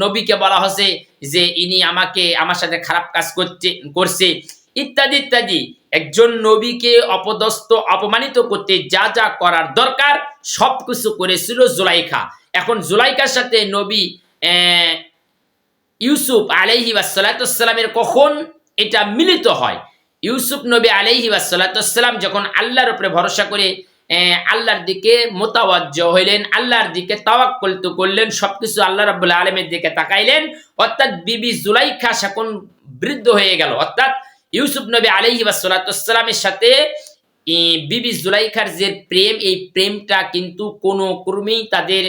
নবীকে বলা হচ্ছে যে ইনি আমাকে, আমার সাথে খারাপ কাজ করছে করছে। ইত্যাদি ইত্যাদি। একজন নবীকে অপদস্থ, অপমানিত করতে যা যা করার দরকার সব কিছু করেছিল জুলাইখা। এখন জুলাইখার সাথে নবী ইউসুফ আলাইহি সালাতামের কখন এটা মিলিত হয়? ইউসুফ নবী আলাইহি সালাতাম যখন আল্লাহর উপরে ভরসা করে আল্লাহর দিকে মোতাবজ্জ হইলেন, আল্লাহর দিকে তাওয়াক্কুল তো করলেন, সবকিছু আল্লাহ রাব্বুল আলমের দিকে তাকাইলেন। অর্থাৎ বিবি জুলাইখা এখন বৃদ্ধ হয়ে গেল। অর্থাৎ ইউসুফ নবী আলাইহি সালাতামের সাথে বিবি জুলাইখার যে প্রেম, এই প্রেমটা কিন্তু কোনো ক্রমেই তাদের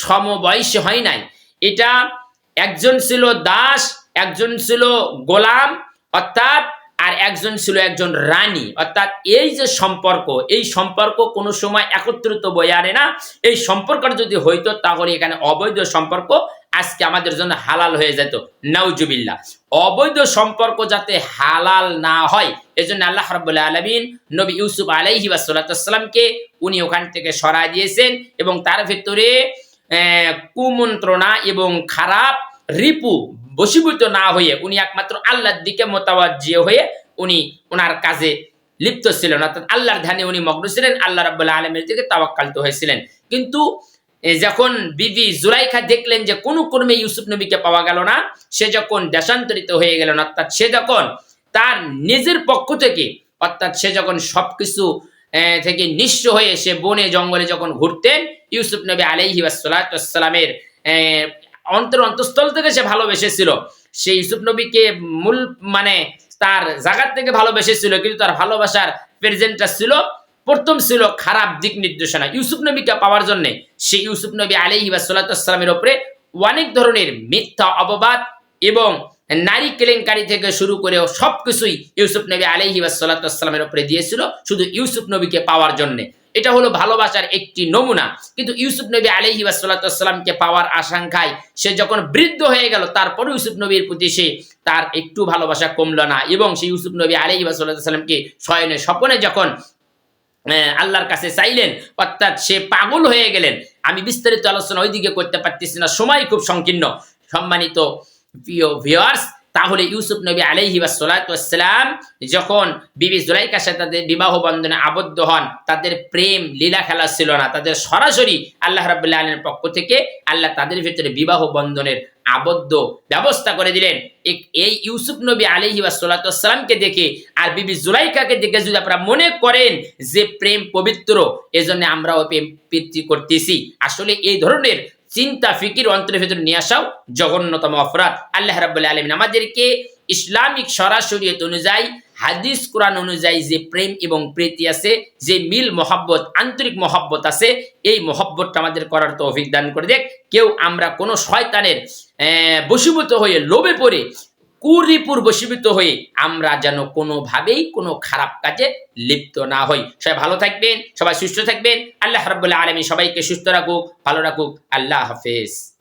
সমবয়সী হয় নাই। এটা একজন ছিল দাস, একজন ছিল গোলাম। অর্থাৎ আর একজন ছিল একজন রানী। অর্থাৎ এই যে সম্পর্ক, এই সম্পর্ক কোনো সময় একত্রিত বয়ে আনে না। এই সম্পর্কটা যদি হইতো, তাহলে এখানে অবৈধ সম্পর্ক আজকে আমাদের জন্য হালাল হয়ে যেত। নাউজুবিল্লা অবৈধ সম্পর্ক যাতে হালাল না হয়, এজন্য আল্লাহ রাব্বুল আলামিন নবী ইউসুফ আলাইহি ওয়াসাল্লামকে উনি ওখান থেকে সরাই দিয়েছেন এবং তার ভিতরে কুমন্ত্রণা এবং খারাপ রিপু বশীভূত না হয়ে উনি একমাত্র আল্লাহর দিকে মোতাবাজ্য হয়ে উনি ওনার কাজে লিপ্ত ছিলেন। অর্থাৎ আল্লাহর ধ্যানে উনি মগ্ন ছিলেন, আল্লাহ রাব্বুল আলমের দিকে তাওয়াক্কালতো হয়েছিলেন। কিন্তু যখন বিবি জুলাইখা দেখলেন যে কোনো কর্মে ইউসুফ নবীকে পাওয়া গেল না, সে যখন দেশান্তরিত হয়ে গেলেন, অর্থাৎ সে যখন তার নিজের পক্ষ থেকে, অর্থাৎ সে যখন সবকিছু থেকে নিঃস্ব হয়ে সে বনে জঙ্গলে যখন ঘুরতেন, ইউসুফ নবী আলাইহি সালামের অন্তর অন্তঃস্থল থেকে সে ভালোবেসেছিল। সে ইউসুফ নবীকে মূল মানে তার জায়গার থেকে ভালোবেসেছিল, কিন্তু তার ভালোবাসার প্রেজেন্টটা ছিল, প্রথম ছিল খারাপ দিক নির্দেশনা। ইউসুফ নবীকে পাওয়ার জন্য সে ইউসুফ নবী আলিহিবাসাল্লামের ওপরে অনেক ধরনের মিথ্যা অপবাদ এবং নারী কেলেঙ্কারি থেকে শুরু করে সবকিছুই ইউসুফ নবী আলাইহি সালামের উপরে দিয়েছিল শুধু ইউসুফ নবীকে পাওয়ার জন্য। এটা হলো ভালোবাসার একটি নমুনা। কিন্তু ইউসুফ নবী আলহি সাল্লামকে পাওয়ার আশঙ্কায় সে যখন বৃদ্ধ হয়ে গেল তারপরে ইউসুফ নবীর প্রতি সে তার একটু ভালোবাসা কমল না এবং সেই ইউসুফ নবী আলহি সাল্লামকে শয়নে স্বপনে যখন আল্লাহর কাছে চাইলেন, অর্থাৎ সে পাগল হয়ে গেলেন, আমি বিস্তারিত আলোচনা ওইদিকে করতে পারতেছি না, সময় খুব সংকীর্ণ। সম্মানিত ভিউয়ার্স তাহলে ইউসুফ নবী আলাইহি সালাম যখন বিবি জুলাইকার সাথে তাদের বিবাহ বন্ধনে আবদ্ধ হন, তাদের প্রেম, লীলা খেলা ছিল না। তাদের সরাসরি আল্লাহ রাবুল্লাহ আলমের পক্ষ থেকে আল্লাহ তাদের ভিতরে বিবাহ বন্ধনের আবদ্ধ ব্যবস্থা করে দিলেন। এই ইউসুফ নবী আলহি সালামকে দেখে আর বিবি জুলাইকাকে দেখে যদি আপনারা মনে করেন যে প্রেম পবিত্র, এজন্য আমরাও প্রেম প্রীতি করতেছি। আসলে এই ধরনের চিন্তা, ফিকির অন্তরের ভেতরে নিয়ে আসাও জঘন্যতম অপরাধ। আল্লাহ রাবুল্লাহ আলমিন আমাদেরকে ইসলামিক সরাসরিয়ত অনুযায়ী, হাদিস, কোরআন অনুযায়ী যে প্রেম এবং প্রীতি আছে, যে মিল, মহাব্বত, আন্তরিক মহাব্বত আছে, এই মহাব্বতটা আমাদের করার তো অভিজ্ঞান করে দেখ কেউ আমরা কোনো শয়তানের বশীভূত হয়ে লোভে পড়ে কুরিপুর বসীভূত হয়ে আমরা যেন কোনোভাবেই কোনো খারাপ কাজে লিপ্ত না হই। সবাই ভালো থাকবেন, সবাই সুস্থ থাকবেন। আল্লাহ রাব্বুল আলমী সবাইকে সুস্থ রাখুক, ভালো রাখুক। আল্লাহ হাফেজ।